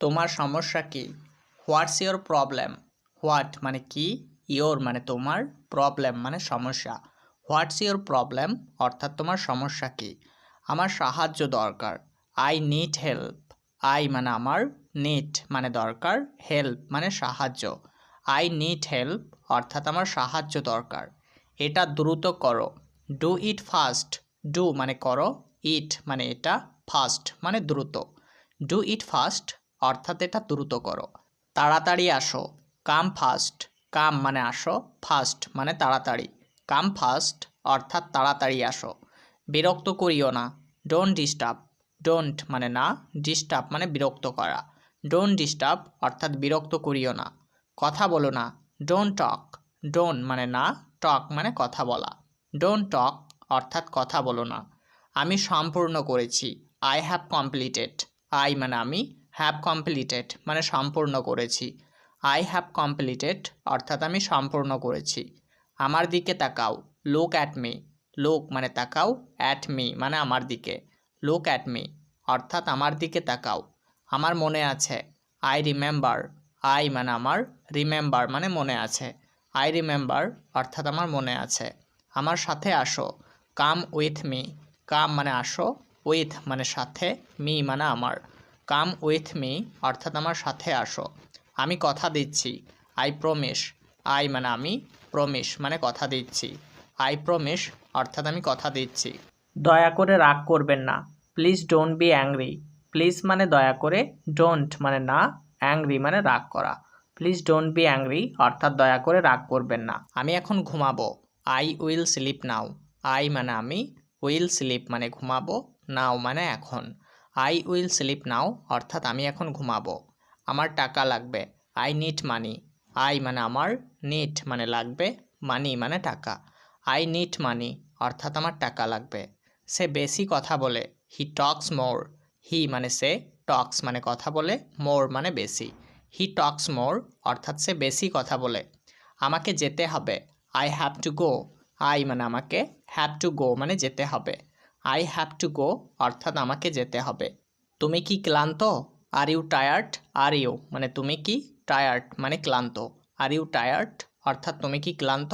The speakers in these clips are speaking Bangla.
তোমার সমস্যা কি? হোয়াটস ইয়োর প্রবলেম হোয়াট মানে কি? ইয়োর মানে তোমার প্রবলেম মানে সমস্যা। হোয়াটস ইয়োর প্রবলেম অর্থাৎ তোমার সমস্যা কি? আমার সাহায্য দরকার। আই নিড হেল্প আই মানে আমার নিড মানে দরকার। হেল্প মানে সাহায্য। আই নিড হেল্প অর্থাৎ আমার সাহায্য দরকার। এটা দ্রুত করো। ডু ইট ফাস্ট ডু মানে করো। ইট মানে এটা ফাস্ট মানে দ্রুত। ডু ইট ফাস্ট অর্থাৎ এটা দ্রুত করো। তাড়াতাড়ি আসো। কাম ফাস্ট। কাম মানে আসো। ফাস্ট মানে তাড়াতাড়ি। কাম ফাস্ট অর্থাৎ তাড়াতাড়ি আসো। বিরক্ত করিও না। ডোন্ট ডিস্টার্ব ডোন্ট মানে না। ডিস্টার্ব মানে বিরক্ত করা। ডোন্ট ডিস্টার্ব অর্থাৎ বিরক্ত করিও না। কথা বলো না। ডোন্ট টক ডোন্ট মানে না। টক মানে কথা বলা। ডোন্ট টক অর্থাৎ কথা বলো না। আমি সম্পূর্ণ করেছি। আই হ্যাভ কমপ্লিটেড আই মানে আমি হ্যাভ কমপ্লিটেড মানে সম্পূর্ণ করেছি। আই হ্যাভ কমপ্লিটেড অর্থাৎ আমি সম্পূর্ণ করেছি। আমার দিকে তাকাও লুক অ্যাট মি লুক মানে তাকাও অ্যাট মি মানে আমার দিকে লুক অ্যাট মি অর্থাৎ আমার দিকে তাকাও। আমার মনে আছে আই রিমেম্বার আই মানে আমার রিমেম্বার মানে মনে আছে। আই রিমেম্বার অর্থাৎ আমার মনে আছে। আমার সাথে আসো কাম উইথ মি কাম মানে আসো উইথ মানে সাথে মি মানে আমার। কাম উইথ মি অর্থাৎ আমার সাথে আসো। আমি কথা দিচ্ছি। আই প্রমিস আই মানে আমি প্রমিস মানে কথা দিচ্ছি। আই প্রমিস অর্থাৎ আমি কথা দিচ্ছি। দয়া করে রাগ করবেন না। Please don't be angry please মানে দয়া করে ডোন্ট মানে না অ্যাংরি মানে রাগ করা। প্লিজ ডোন্ট বি অ্যাংরি অর্থাৎ দয়া করে রাগ করবেন না। আমি এখন ঘুমাবো। I will sleep now I মানে আমি উইল স্লিপ মানে ঘুমাবো। নাও মানে এখন। আই উইল স্লিপ নাও অর্থাৎ আমি এখন ঘুমাবো। আমার টাকা লাগবে। আই নিড মানি আই মানে আমার নিট মানে লাগবে। মানি মানে টাকা। আই নিড মানি অর্থাৎ আমার টাকা লাগবে। সে বেশি কথা বলে হি টক্স মোর হি মানে সে টক্স মানে কথা বলে মোর মানে বেশি। হি টক্স মোর অর্থাৎ সে বেশি কথা বলে। আমাকে যেতে হবে। I have to go I মানে আমাকে হ্যাভ টু গো মানে যেতে হবে। আই হ্যাভ টু গো অর্থাৎ আমাকে যেতে হবে। তুমি কি ক্লান্ত? Are you tired are you মানে তুমি কি টায়ার্ড মানে ক্লান্ত। আর ইউ টায়ার্ড অর্থাৎ তুমি কি ক্লান্ত?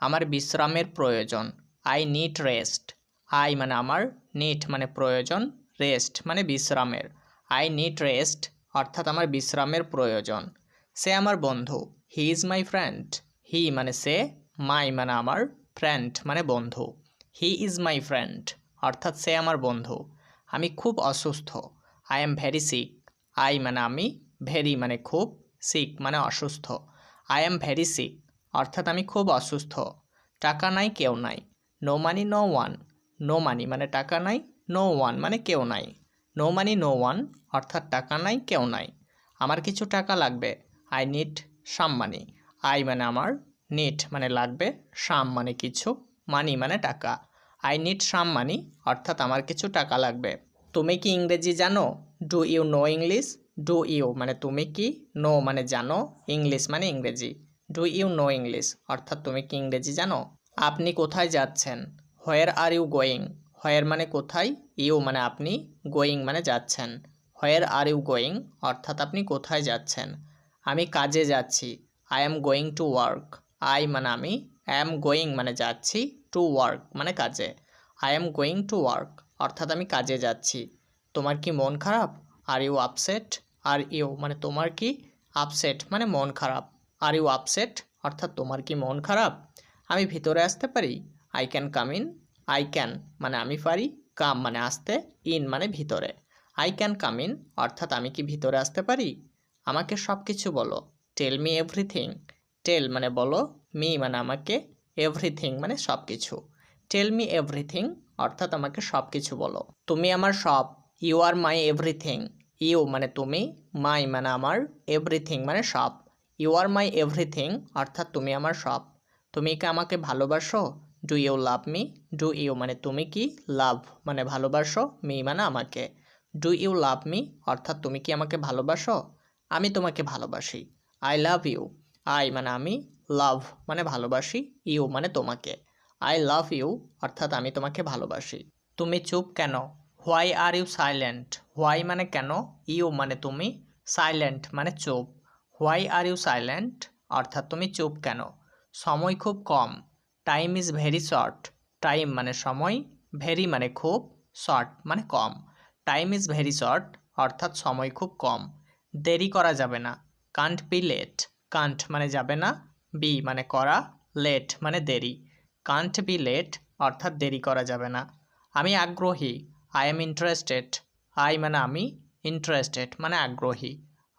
আমার বিশ্রামের প্রয়োজন। আই নিড রেস্ট আই মানে আমার নিট মানে প্রয়োজন। রেস্ট মানে বিশ্রামের। আই নিড রেস্ট অর্থাৎ আমার বিশ্রামের প্রয়োজন। সে আমার বন্ধু। He is my friend he মানে সে। মাই মানে আমার ফ্রেন্ড মানে বন্ধু। হি ইজ মাই ফ্রেন্ড অর্থাৎ সে আমার বন্ধু। আমি খুব অসুস্থ। I am very sick I মানে আমি ভেরি মানে খুব সিক মানে অসুস্থ। আই এম ভেরি সিক অর্থাৎ আমি খুব অসুস্থ। টাকা নাই, কেউ নাই। No money no one no money মানে টাকা নাই নো ওয়ান মানে কেউ নাই। নো মানি নো ওয়ান অর্থাৎ টাকা নাই, কেউ নাই। আমার কিছু টাকা লাগবে। I need some money I মানে আমার নিট মানে লাগবে সাম মানে কিছু। মানি মানে টাকা। আই নিড সাম মানি অর্থাৎ আমার কিছু টাকা লাগবে। তুমি কি ইংরেজি জানো? Do you know English do you মানে তুমি কি নো মানে জানো? ইংলিশ মানে ইংরেজি। ডু ইউ নো ইংলিশ অর্থাৎ তুমি কি ইংরেজি জানো? আপনি কোথায় যাচ্ছেন? Where are you going where মানে কোথায়? ইউ মানে আপনি গোয়িং মানে যাচ্ছেন। হোয়ার আর ইউ গোয়িং অর্থাৎ আপনি কোথায় যাচ্ছেন? আমি কাজে যাচ্ছি। I am going to work I মানে আমি অ্যাম গোয়িং মানে যাচ্ছি। টু ওয়ার্ক মানে কাজে। I am going to work অর্থাৎ আমি কাজে যাচ্ছি। তোমার কি মন খারাপ? Are you upset are you মানে তোমার কি আপসেট মানে মন খারাপ। আর ইউ আপসেট অর্থাৎ তোমার কি মন খারাপ? আমি ভিতরে আসতে পারি? I can come in I can মানে আমি পারি কাম মানে আসতে ইন মানে ভিতরে। আই ক্যান কাম ইন অর্থাৎ আমি কি ভিতরে আসতে পারি? আমাকে সব কিছু বলো। টেল মি এভরিথিং টেল মানে বলো মি মানে আমাকে এভরিথিং মানে সব কিছু টেল মি এভরিথিং অর্থাৎ আমাকে সব কিছু বলো। তুমি আমার সব you are my everything you মানে তুমি মাই মানে আমার এভরিথিং মানে সব। ইউ আর মাই এভরিথিং অর্থাৎ তুমি আমার সব। তুমি কি আমাকে ভালোবাসো? Do you love me do you মানে তুমি কি লাভ মানে ভালোবাসো? মি মানে আমাকে। ডু ইউ লাভ মি অর্থাৎ তুমি কি আমাকে ভালোবাসো? আমি তোমাকে ভালোবাসি। আই লাভ ইউ আই মানে আমি। লাভ মানে ভালোবাসি ইউ মানে তোমাকে। আই লাভ ইউ অর্থাৎ আমি তোমাকে ভালোবাসি। তুমি চুপ কেন? Why are you silent why মানে কেন? ইউ মানে তুমি। সাইলেন্ট মানে চুপ। হোয়াই আর ইউ সাইলেন্ট অর্থাৎ তুমি চুপ কেন? সময় খুব কম। Time is very short time মানে সময় ভেরি মানে খুব শর্ট মানে কম। টাইম ইজ ভেরি শর্ট অর্থাৎ সময় খুব কম। দেরি করা যাবে না। কান্ট বি লেট কান্ট মানে যাবে না। বি মানে করা লেট মানে দেরি। কান্ট বি লেট অর্থাৎ দেরি করা যাবে না। আমি আগ্রহী আই এম ইন্টারেস্টেড আই মানে আমি ইন্টারেস্টেড মানে আগ্রহী।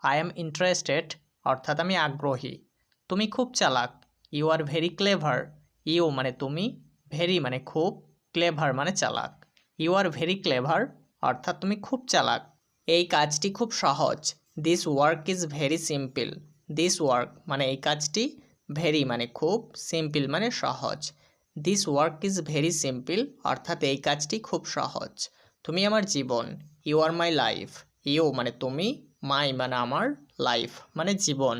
আই এম ইন্টারেস্টেড অর্থাৎ আমি আগ্রহী। তুমি খুব চালাক। You are very clever you মানে তুমি ভেরি মানে খুব ক্লেভার মানে চালাক। ইউ আর ভেরি ক্লেভার অর্থাৎ তুমি খুব চালাক। এই কাজটি খুব সহজ। This work is very simple this work মানে এই কাজটি ভেরি মানে খুব সিম্পল মানে সহজ। This work is very simple অর্থাৎ এই কাজটি খুব সহজ। তুমি আমার জীবন you are my life you মানে তুমি মাই মানে আমার লাইফ মানে জীবন।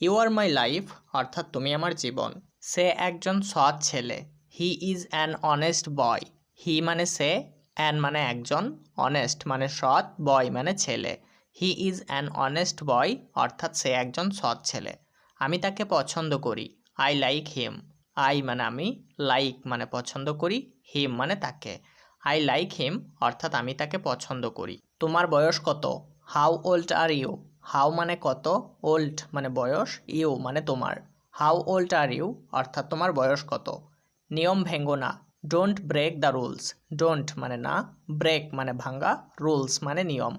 ইউ আর মাই লাইফ অর্থাৎ তুমি আমার জীবন। সে একজন সৎ ছেলে he is an honest boy he মানে সে অ্যান মানে একজন অনেস্ট মানে সৎ বয় মানে ছেলে। He is an honest boy অর্থাৎ সে একজন সৎ ছেলে। আমি তাকে পছন্দ করি। আই লাইক হিম আই মানে আমি লাইক মানে পছন্দ করি হিম মানে তাকে। আই লাইক হিম অর্থাৎ আমি তাকে পছন্দ করি। তোমার বয়স কত? How old are you how মানে কত? ওল্ড মানে বয়স ইউ মানে তোমার। হাউ ওল্ড আর ইউ অর্থাৎ তোমার বয়স কত? নিয়ম ভেঙ্গো না। Don't break the rules don't মানে না ব্রেক মানে ভাঙ্গা রুলস মানে নিয়ম।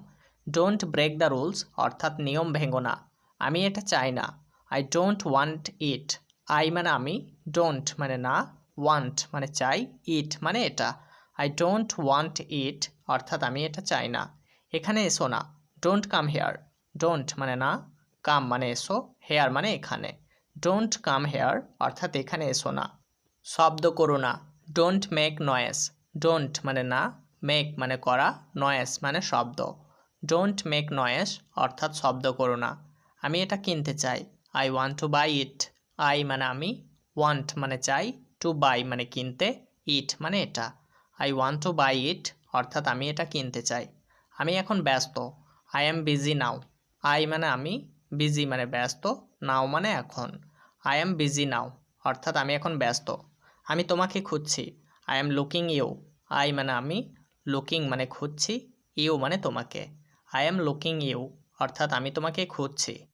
ডোন্ট ব্রেক দ্য রুলস অর্থাৎ নিয়ম ভেঙ্গো না। আমি এটা চাই না। I don't want it I মানে আমি ডোন্ট মানে না ওয়ান্ট মানে চাই ইট মানে এটা। আই ডোন্ট ওয়ান্ট ইট অর্থাৎ আমি এটা চাই না। এখানে এসো না। ডোন্ট কাম হেয়ার ডোন্ট মানে না কাম মানে এসো হেয়ার মানে এখানে। ডোন্ট কাম হেয়ার অর্থাৎ এখানে এসো না। শব্দ করো না। ডোন্ট মেক নয়েস ডোন্ট মানে না মেক মানে করা নয়েস মানে শব্দ। ডোন্ট মেক নয়েস অর্থাৎ শব্দ করো না। আমি এটা কিনতে চাই। I want to buy it I মানে আমি ওয়ান্ট মানে চাই টু বাই মানে কিনতে ইট মানে এটা। I want to buy it অর্থাৎ আমি এটা কিনতে চাই। আমি এখন ব্যস্ত। I am busy now I মানে আমি বিজি মানে ব্যস্ত নাও মানে এখন। আই এম বিজি নাও অর্থাৎ আমি এখন ব্যস্ত। আমি তোমাকে খুঁজছি। I am looking you I মানে আমি লুকিং মানে খুঁজছি ইউ মানে তোমাকে। আই এম লুকিং ইউ অর্থাৎ আমি তোমাকে খুঁজছি।